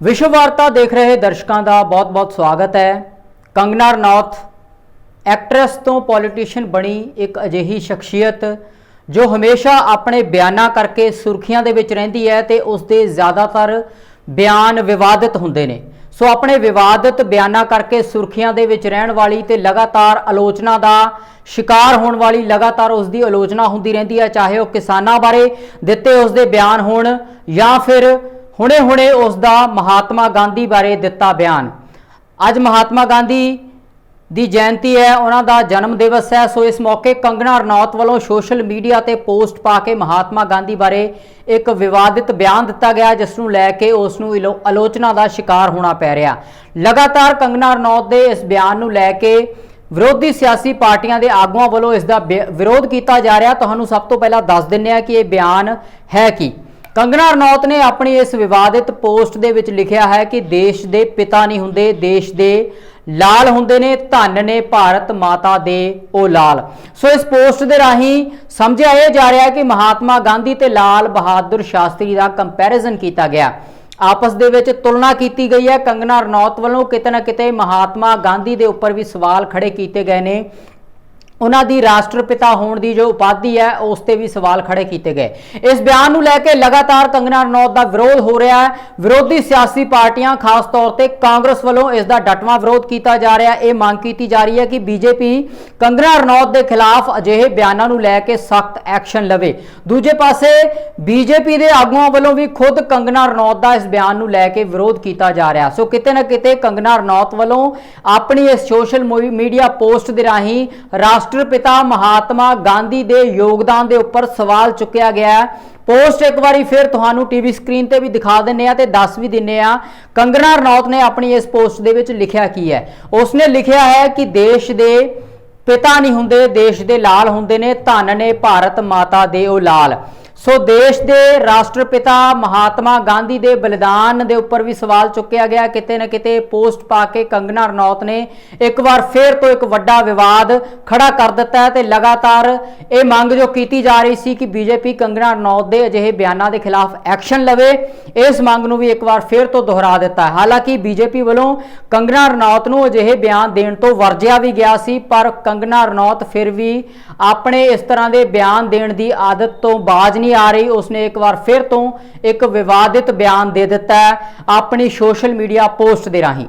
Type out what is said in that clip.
ਵਿਸ਼ਵ ਵਾਰਤਾ ਦੇਖ ਰਹੇ ਦਰਸ਼ਕਾਂ ਦਾ ਬਹੁਤ-ਬਹੁਤ ਸਵਾਗਤ ਹੈ। ਕੰਗਨਾ ਰਣੌਤ ਐਕਟਰੈਸ ਤੋਂ ਪੋਲੀਟੀਸ਼ੀਅਨ ਬਣੀ ਇੱਕ ਅਜਿਹੀ ਸ਼ਖਸੀਅਤ ਜੋ ਹਮੇਸ਼ਾ ਆਪਣੇ ਬਿਆਨਾਂ ਕਰਕੇ ਸੁਰਖੀਆਂ ਦੇ ਵਿੱਚ ਰਹਿੰਦੀ ਹੈ ਤੇ ਉਸ ਦੇ ਜ਼ਿਆਦਾਤਰ ਬਿਆਨ ਵਿਵਾਦਿਤ ਹੁੰਦੇ ਨੇ। ਸੋ ਆਪਣੇ ਵਿਵਾਦਿਤ ਬਿਆਨਾਂ ਕਰਕੇ ਸੁਰਖੀਆਂ ਦੇ ਵਿੱਚ ਰਹਿਣ ਵਾਲੀ ਤੇ ਲਗਾਤਾਰ ਆਲੋਚਨਾ ਦਾ ਸ਼ਿਕਾਰ ਹੋਣ ਵਾਲੀ ਲਗਾਤਾਰ ਉਸ ਦੀ ਆਲੋਚਨਾ ਹੁੰਦੀ ਰਹਿੰਦੀ ਹੈ, ਚਾਹੇ ਉਹ ਕਿਸਾਨਾਂ ਬਾਰੇ ਦਿੱਤੇ ਉਸ ਦੇ ਬਿਆਨ ਹੋਣ ਜਾਂ ਫਿਰ ਹੁਣੇ-ਹੁਣੇ ਉਸ ਦਾ ਮਹਾਤਮਾ ਗਾਂਧੀ ਬਾਰੇ ਦਿੱਤਾ ਬਿਆਨ। ਅੱਜ ਮਹਾਤਮਾ ਗਾਂਧੀ ਦੀ ਜਯੰਤੀ ਹੈ, ਉਹਨਾਂ ਦਾ ਜਨਮ ਦਿਵਸ ਹੈ, ਸੋ ਇਸ ਮੌਕੇ ਕੰਗਣਾ ਰਣੌਤ ਵੱਲੋਂ ਸੋਸ਼ਲ ਮੀਡੀਆ ਤੇ ਪੋਸਟ ਪਾ ਕੇ ਮਹਾਤਮਾ ਗਾਂਧੀ ਬਾਰੇ ਇੱਕ ਵਿਵਾਦਿਤ ਬਿਆਨ ਦਿੱਤਾ ਗਿਆ, ਜਿਸ ਨੂੰ ਲੈ ਕੇ ਉਸ ਨੂੰ ਇਲੋ- ਆਲੋਚਨਾ ਦਾ ਸ਼ਿਕਾਰ ਹੋਣਾ ਪੈ ਰਿਹਾ। ਲਗਾਤਾਰ ਕੰਗਣਾ ਰਣੌਤ ਦੇ ਇਸ ਬਿਆਨ ਨੂੰ ਲੈ ਕੇ ਵਿਰੋਧੀ ਸਿਆਸੀ ਪਾਰਟੀਆਂ ਦੇ ਆਗੂਆਂ ਵੱਲੋਂ ਇਸ ਦਾ ਵਿਰੋਧ ਕੀਤਾ ਜਾ ਰਿਹਾ। ਤੁਹਾਨੂੰ ਸਭ ਤੋਂ ਪਹਿਲਾਂ ਦੱਸ ਦਿੰਨੇ ਆ ਕਿ ਇਹ ਬਿਆਨ ਹੈ ਕੀ। ਕੰਗਨਾ ਰਣੌਤ ਨੇ ਆਪਣੀ ਇਸ ਵਿਵਾਦਿਤ ਪੋਸਟ ਦੇ ਵਿੱਚ ਲਿਖਿਆ ਹੈ ਕਿ ਦੇਸ਼ ਦੇ ਪਿਤਾ ਨਹੀਂ ਹੁੰਦੇ, ਦੇਸ਼ ਦੇ ਲਾਲ ਹੁੰਦੇ ਨੇ, ਧੰਨ ਨੇ ਭਾਰਤ ਮਾਤਾ ਦੇ ਉਹ ਲਾਲ। ਸੋ ਇਸ ਪੋਸਟ ਦੇ ਰਾਹੀਂ ਸਮਝਿਆ ਇਹ ਜਾ ਰਿਹਾ ਹੈ ਕਿ ਮਹਾਤਮਾ ਗਾਂਧੀ ਤੇ ਲਾਲ ਬਹਾਦਰ ਸ਼ਾਸਤਰੀ ਦਾ ਕੰਪੈਰੀਜ਼ਨ ਕੀਤਾ ਗਿਆ। ਆਪਸ ਦੇ ਵਿੱਚ ਤੁਲਨਾ ਕੀਤੀ ਗਈ ਹੈ। ਕੰਗਨਾ ਰਣੌਤ ਵੱਲੋਂ ਕਿਤੇ ਨਾ ਕਿਤੇ ਮਹਾਤਮਾ ਗਾਂਧੀ ਦੇ ਉੱਪਰ ਵੀ ਸਵਾਲ ਖੜੇ ਕੀਤੇ ਗਏ ਨੇ ਉਹਨਾਂ ਦੀ ਰਾਸ਼ਟਰਪਿਤਾ ਹੋਣ ਦੀ ਜੋ ਉਪਾਧੀ ਹੈ, ਉਸ ਤੇ ਵੀ ਸਵਾਲ ਖੜੇ ਕੀਤੇ ਗਏ। ਇਸ ਬਿਆਨ ਨੂੰ ਲੈ ਕੇ ਲਗਾਤਾਰ ਕੰਗਨਾ ਰਣੌਤ ਦਾ ਵਿਰੋਧ ਹੋ ਰਿਹਾ ਹੈ। ਵਿਰੋਧੀ ਸਿਆਸੀ ਪਾਰਟੀਆਂ, ਖਾਸ ਤੌਰ ਤੇ ਕਾਂਗਰਸ ਵੱਲੋਂ ਇਸ ਦਾ ਡਟਵਾਂ ਵਿਰੋਧ ਕੀਤਾ ਜਾ ਰਿਹਾ ਇਹ ਮੰਗ ਕੀਤੀ ਜਾ ਰਹੀ ਹੈ ਕਿ ਬੀਜੇਪੀ ਕੰਗਨਾ ਰਣੌਤ ਦੇ ਖਿਲਾਫ ਅਜਿਹੇ ਬਿਆਨਾਂ ਨੂੰ ਲੈ ਕੇ ਸਖਤ ਐਕਸ਼ਨ ਲਵੇ। ਦੂਜੇ ਪਾਸੇ, ਬੀਜੇਪੀ ਦੇ ਆਗੂਆਂ ਵੱਲੋਂ ਵੀ ਖੁਦ ਕੰਗਨਾ ਰਣੌਤ ਦਾ ਇਸ ਬਿਆਨ ਨੂੰ ਲੈ ਕੇ ਵਿਰੋਧ ਕੀਤਾ ਜਾ ਰਿਹਾ ਸੋ ਕਿਤੇ ਨਾ ਕਿਤੇ ਕੰਗਨਾ ਰਣੌਤ ਵੱਲੋਂ ਆਪਣੀ ਇਸ ਸੋਸ਼ਲ ਮੀਡੀਆ ਪੋਸਟ ਦੇ ਰਾਹੀਂ ਰਾਸ਼ਟਰਪਿਤਾ ਮਹਾਤਮਾ ਗਾਂਧੀ ਦੇ ਯੋਗਦਾਨ ਦੇ ਉੱਪਰ ਸਵਾਲ ਚੁੱਕਿਆ ਗਿਆ ਹੈ। ਪੋਸਟ ਇੱਕ ਵਾਰੀ ਫਿਰ ਤੁਹਾਨੂੰ ਟੀਵੀ ਸਕਰੀਨ ਤੇ ਵੀ ਦਿਖਾ ਦਿੰਨੇ ਆ ਤੇ ਦੱਸ ਵੀ ਦਿੰਨੇ ਆ ਕੰਗਨਾ ਰਣੌਤ ਨੇ ਆਪਣੀ ਇਸ ਪੋਸਟ ਦੇ ਵਿੱਚ ਲਿਖਿਆ ਕੀ ਹੈ? ਉਸਨੇ ਲਿਖਿਆ ਹੈ ਕਿ ਦੇਸ਼ ਦੇ ਪਿਤਾ ਨਹੀਂ ਹੁੰਦੇ, ਦੇਸ਼ ਦੇ ਲਾਲ ਹੁੰਦੇ ਨੇ, ਧਨ ਨੇ ਭਾਰਤ ਮਾਤਾ ਦੇ ਉਹ ਲਾਲ। ਸੋ ਦੇਸ਼ ਦੇ ਰਾਸ਼ਟਰਪਿਤਾ ਮਹਾਤਮਾ ਗਾਂਧੀ ਦੇ ਬਲੀਦਾਨ ਦੇ ਉੱਪਰ ਵੀ ਸਵਾਲ ਚੁੱਕਿਆ ਗਿਆ। ਕਿਤੇ ਨਾ ਕਿਤੇ ਪੋਸਟ ਪਾ ਕੇ ਕੰਗਨਾ ਰਣੌਤ ਨੇ ਇੱਕ ਵਾਰ ਫੇਰ ਤੋਂ ਇੱਕ ਵੱਡਾ ਵਿਵਾਦ ਖੜਾ ਕਰ ਦਿੱਤਾ ਹੈ ਤੇ ਲਗਾਤਾਰ ਇਹ ਮੰਗ ਜੋ ਕੀਤੀ ਜਾ ਰਹੀ ਸੀ ਕਿ ਬੀਜੇਪੀ ਕੰਗਨਾ ਰਣੌਤ ਦੇ ਅਜਿਹੇ ਬਿਆਨਾਂ ਦੇ ਖਿਲਾਫ ਐਕਸ਼ਨ ਲਵੇ, ਇਸ ਮੰਗ ਨੂੰ ਵੀ ਇੱਕ ਵਾਰ ਫੇਰ ਤੋਂ ਦੁਹਰਾ ਦਿੱਤਾ ਹੈ। ਹਾਲਾਂਕਿ ਬੀਜੇਪੀ ਵੱਲੋਂ ਕੰਗਨਾ ਰਣੌਤ ਨੂੰ ਅਜਿਹੇ ਬਿਆਨ ਦੇਣ ਤੋਂ ਵਰਜਿਆ ਵੀ ਗਿਆ ਸੀ, ਪਰ ਕੰਗਨਾ ਰਣੌਤ ਫਿਰ ਵੀ ਆਪਣੇ ਇਸ ਤਰ੍ਹਾਂ ਦੇ ਬਿਆਨ ਦੇਣ ਦੀ ਆਦਤ ਤੋਂ ਬਾਜ਼ ਨਹੀਂ ਆ ਰਹੀ, ਉਸਨੇ ਇੱਕ ਵਾਰ ਫਿਰ ਤੋਂ ਇੱਕ ਵਿਵਾਦਿਤ ਬਿਆਨ ਦੇ ਦਿੱਤਾ ਆਪਣੀ ਸੋਸ਼ਲ ਮੀਡੀਆ ਪੋਸਟ ਦੇ ਰਾਹੀਂ।